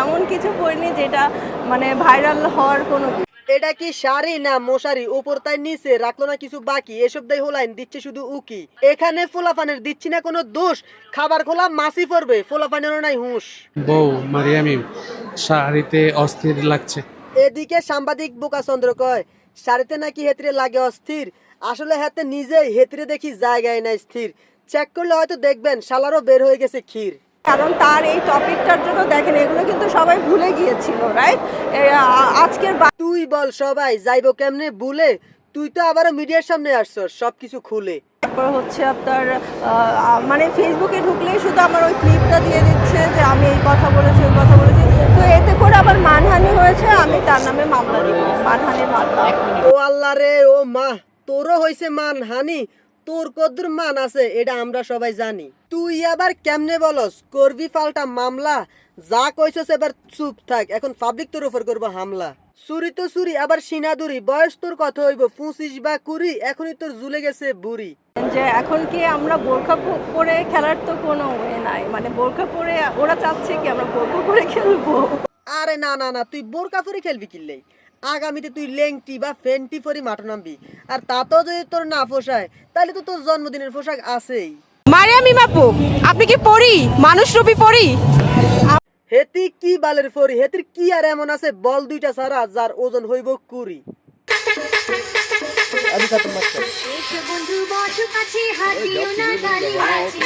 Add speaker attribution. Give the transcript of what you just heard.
Speaker 1: এমন কিছু পরিনি যেটা মানে ভাইরাল হওয়ার কোনো
Speaker 2: এটা কি শাড়ি না মশারি? উপর তাই নিচে রাখল না কিছু বাকি? এসব দাই হোলাইন দিচ্ছে শুধু উকি। এখানে ফোলাফানের দিচ্ছি না কোনো দোষ। খাবার খোলা মাসি পড়বে। ফোলাফানেরও নাই হুঁশ।
Speaker 3: বউ মারিয়ামি শাড়িতে অস্থির লাগছে।
Speaker 2: এদিকে সাংবাদিক বোকাচন্দ্র কয় শাড়িতে নাকি হেতরে লাগে অস্থির। আসলে হাতে নিজেই হেতরে দেখি জায়গায় নাই স্থির। চেক করলে হয়তো দেখবেন শালারও বের হয়ে গেছে ক্ষীর।
Speaker 1: কারণ তার এই টপিকটার জন্য দেখেন এগুলো কিন্তু সবাই ভুলে গিয়েছিল রাইট আজকের
Speaker 2: তুই বল সবাই যাইবো কেমনে? ভুলে? তুই তো আবারও মিডিয়ার সামনে আসছস সবকিছু খুলে।
Speaker 1: তারপর হচ্ছে আপনার মানে ফেসবুকে ঢুকলেই শুধু আমার ওই ক্লিপটা দিয়ে দিচ্ছে যে আমি এই কথা বলেছি ওই কথা বলেছি। তো এতে করে আবার মানহানি হয়েছে আমি তার নামে মামলা দিব। মানহানির মামলা।
Speaker 2: ও আল্লাহ রে ও মা তোরও হয়েছে মান হানি তোর কদ্দুর মান আছে, এটা আমরা সবাই জানি। তুই আবার কেমনে বলস, করবি ফালটা মামলা? যা কইছস এবার চুপ থাক, এখন পাবলিক তোর উপর করব হামলা। চুরি তো চুরি, আবার সিনাদুরি বয়স তোর কথা হইব? পঁচিশ বা কুড়ি? এখনই তোর জুলে গেছে বুড়ি।
Speaker 1: যে এখন কি আমরা বোরখা পরে খেলার তো কোনো ওয়ে নাই। মানে বোরখা পরে ওরা চাচ্ছে কি আমরা বোরখা পরে খেলব?
Speaker 2: আরে না না না তুই বোরকা পরে খেলবি কিনলেই আগামীতে তুই লেংটি বা ফেন্টি পরি মাঠো নামবি। আর তাতেও যদি তোর না পোষায় তাহলে তো তোর জন্মদিনের পোশাক আছেই।
Speaker 4: মারিয়ামি বাপু আপনি কি পড়ি মানুষ রূপী পড়ি
Speaker 2: হেতি কি বালের ফরি? হেতির কি আর এমন আছে? বল দুইটা ছাড়া যার ওজন হইব কুড়ি। আমি
Speaker 5: বন্ধু বসু কাছে হাতিও না। গালি আছে